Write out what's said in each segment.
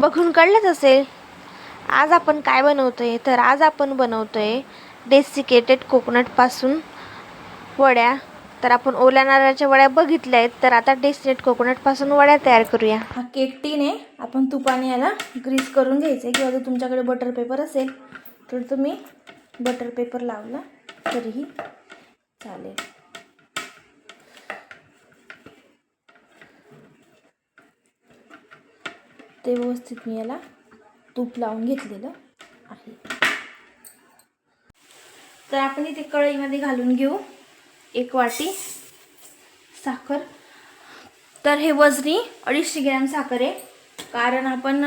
बघून कळलंच असेल. आज आपण काय बनवतो आहे तर आज आपण बनवतो आहे डेसिकेटेड कोकोनटपासून वड्या. तर आपण ओल्या नारळाच्या वड्या बघितल्या आहेत. तर आता डेसिकेट कोकोनटपासून वड्या तयार करूया. हा केक टीन आहे. आपण तुपाने याला ग्रीस करून घ्यायचं आहे किंवा जर तुमच्याकडे बटर पेपर असेल तर तुम्ही बटर पेपर लावला तरीही चालेल. ते व्यवस्थित मी याला तूप लावून घेतलेलं आहे. तर आपण इथे कढईमध्ये घालून घेऊ एक वाटी साखर. तर हे वजनी अडीचशे ग्रॅम साखर आहे. कारण आपण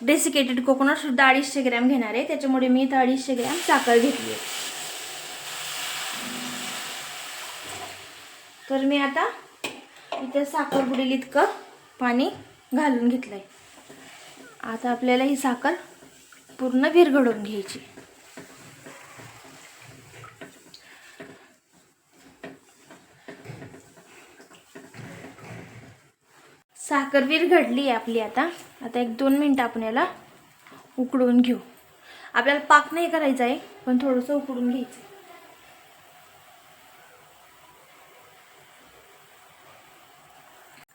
डेसिकेटेड कोकोनटसुद्धा अडीचशे ग्रॅम घेणार आहे. त्याच्यामुळे मी इथं अडीचशे ग्रॅम साखर घेतली आहे. तर मी आता इथे साखर बुडेल इतकं पाणी घालून घेतलं आहे आता आपल्याला ही साखर पूर्ण विरघडवून घ्यायची. साखर विरघडली आहे आपली आता. आता एक दोन मिनटं आपण याला उकडून घेऊ. आपल्याला पाक नाही करायचा आहे पण थोडंसं उकडून घ्यायचं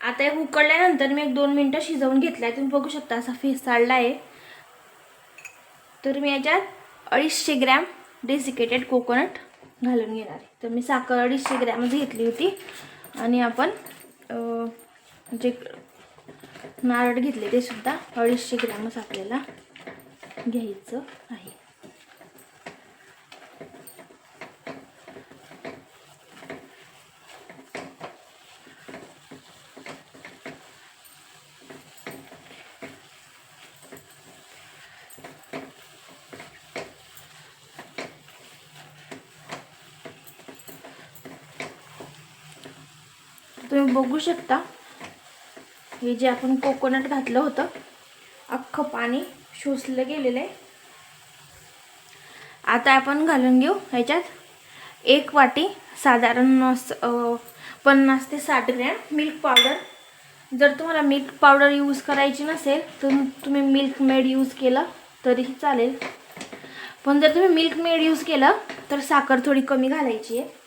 आता हे उकडल्यानंतर मी एक दोन मिनटं शिजवून घेतलाय. तुम्ही बघू शकता असा फेसाळला आहे तर मी याच्यात अडीचशे ग्रॅम डेसिकेटेड कोकोनट घालून घेणार आहे. तर मी साखर अडीचशे ग्रॅमच घेतली होती. आणि आपण जे नारळ घेतले ते सुद्धा अडीचशे ग्रॅमच आपल्याला घ्यायचं आहे. तुम्ही बघू शकता. हे जे आपण कोकोनट घातलं होतं अख्खं पाणी शोषलं गेलेलं आहे. आता आपण घालून घेऊ ह्याच्यात. एक वाटी साधारण पन्नास ते साठ ग्रॅम मिल्क पावडर जर तुम्हाला मिल्क पावडर यूज करायची नसेल तर तुम्ही मिल्क मेड यूज केलं तरीही चालेल. पण जर तुम्ही मिल्क मेड यूज केलं तर साखर थोडी कमी घालायची आहे.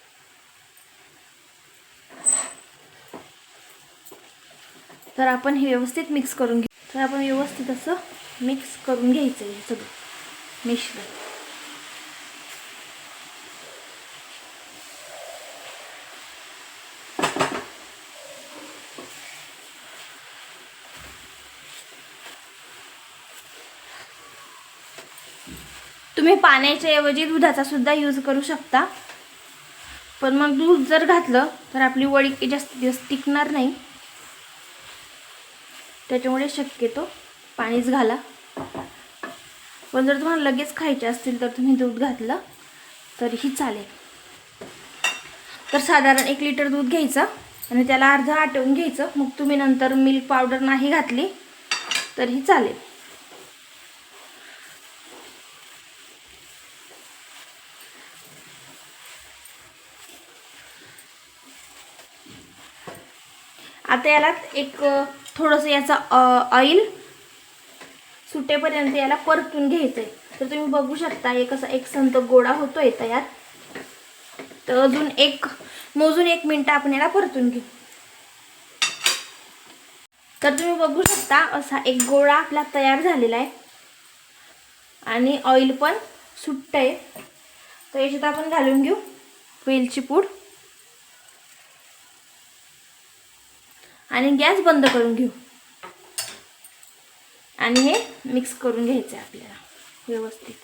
तर आपण हे व्यवस्थित मिक्स करून घे तर आपण व्यवस्थित असं मिक्स करून घ्यायचं आहे हे सगळं. मिश्रण तुम्ही पाण्याच्या ऐवजी दुधाचा सुद्धा यूज करू शकता. पण मग दूध जर घातलं तर आपली वडी जास्त दिवस टिकणार नाही. त्याच्यामुळे शक्यतो पाणीच घाला. पण जर तुम्हाला लगेच खायचे असतील तर तुम्ही दूध घातलं तरीही चालेल. तर साधारण एक लिटर दूध घ्यायचं आणि त्याला अर्धा आटवून घ्यायचं. मग तुम्ही नंतर मिल्क पावडर नाही घातली तरीही चालेल. आता याला एक थोडंसं याचा ऑइल सुटेपर्यंत याला परतून घ्यायचं आहे तर तुम्ही बघू शकता एक असा एक संत गोळा होतोय तयार. तर अजून एक मोजून एक मिनटं आपण याला परतून घेऊ. तर तुम्ही बघू शकता असा एक गोळा आपला तयार झालेला आहे. आणि ऑइल पण सुट्ट आहे तर याच्यात आपण घालून घेऊ वेलची पूड. आणि गॅस बंद करून घेऊ. आणि हे मिक्स करून घ्यायचं आहे आपल्याला व्यवस्थित.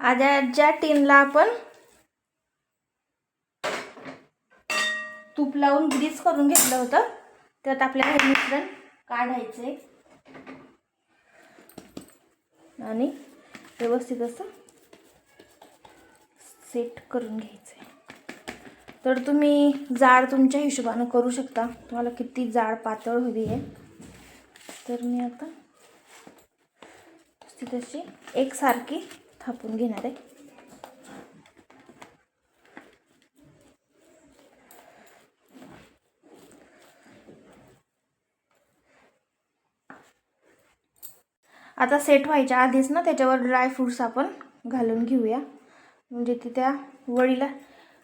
आधी ज्या टीनला आपण तूप लावून ग्रीस करून घेतलं होतं. त्यात आपल्याला हे मिश्रण काढायचं आहे. आणि व्यवस्थित असं सेट करून घ्यायचं आहे तर तुम्ही जाड तुमच्या हिशोबानं करू शकता. तुम्हाला किती जाड पातळ हवी आहे. तर मी आता तशी एकसारखी थापून घेणार आहे. आता सेट व्हायच्या आधीच ना त्याच्यावर ड्रायफ्रूट्स आपण घालून घेऊया. म्हणजे ती त्या वडीला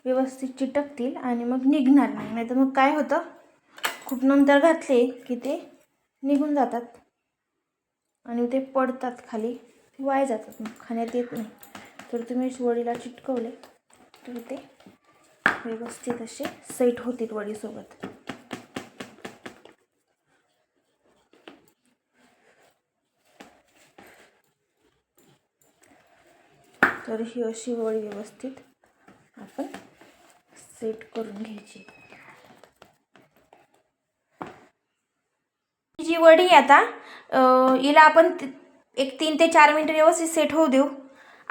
व्यवस्थित चिटकतील आणि मग निघणार नाही. नाहीतर मग काय होतं? खूप नंतर घातले की ते निघून जातात. आणि ते पडतात खाली. ते वाया जातात मग खाण्यात येत नाही. तर तुम्ही वडीला चिटकवले. तर ते व्यवस्थित असे सेट होतील वडीसोबत. तर ही अशी वडी व्यवस्थित आपण सेट करून घ्यायची. ही जी वडी आहे आता हिला आपण एक तीन ते चार मिनटं व्यवस्थित सेट होऊ देऊ.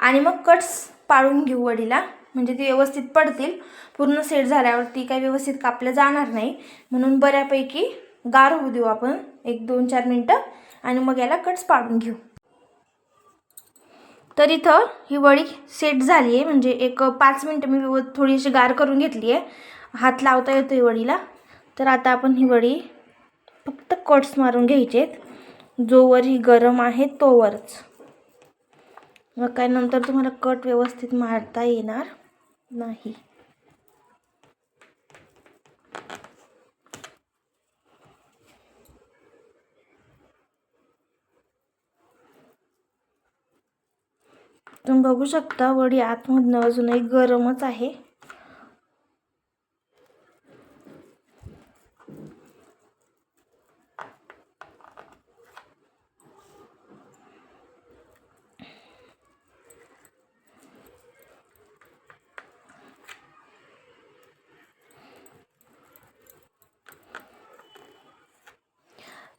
आणि मग कट्स पाळून घेऊ वडीला. म्हणजे ती व्यवस्थित पडतील. पूर्ण सेट झाल्यावर ती काही व्यवस्थित कापल्या जाणार नाही. म्हणून बऱ्यापैकी गार होऊ देऊ आपण एक दोन चार मिनटं. आणि मग याला कट्स पाडून घेऊ. तर इथं ही वडी सेट झाली आहे म्हणजे एक पाच मिनटं मी व्यव- थोडीशी गार करून घेतली आहे हात लावता येतो ही वडीला. तर आता आपण ही वडी फक्त कट्स मारून घ्यायचे आहेत जोवर ही गरम आहे तोवरच मग काय नंतर तुम्हाला कट व्यवस्थित मारता येणार नाही. तुम्ही बघू शकता वडी आतमधनं अजूनही गरमच आहे.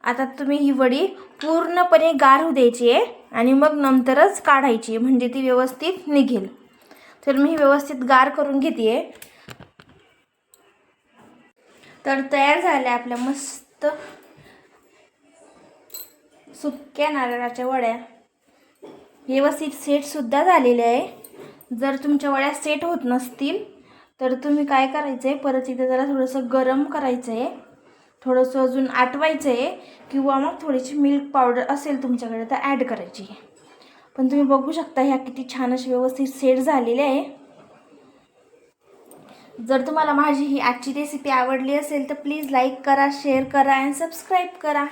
आता तुम्ही ही वडी पूर्णपणे गार होऊ द्यायची आहे आणि मग नंतरच काढायची आहे. म्हणजे ती व्यवस्थित निघेल. तर मी ही व्यवस्थित गार करून घेते आहे तर तयार झाल्या आपल्या मस्त सुक्या नारळाच्या वड्या. व्यवस्थित सेटसुद्धा झालेल्या आहे. जर तुमच्या वड्या सेट होत नसतील तर तुम्ही काय करायचं आहे परत इथे जरा थोडंसं गरम करायचं आहे थोडंसं अजून आटवायचं आहे किंवा मग थोडीशी मिल्क पावडर असेल तुमच्याकडे तर ॲड करायची. आहे पण तुम्ही बघू शकता ह्या किती छान अशी व्यवस्थित सेट झालेल्या आहे. जर तुम्हाला माझी ही आजची रेसिपी आवडली असेल तर प्लीज लाईक करा शेअर करा अँड सबस्क्राईब करा.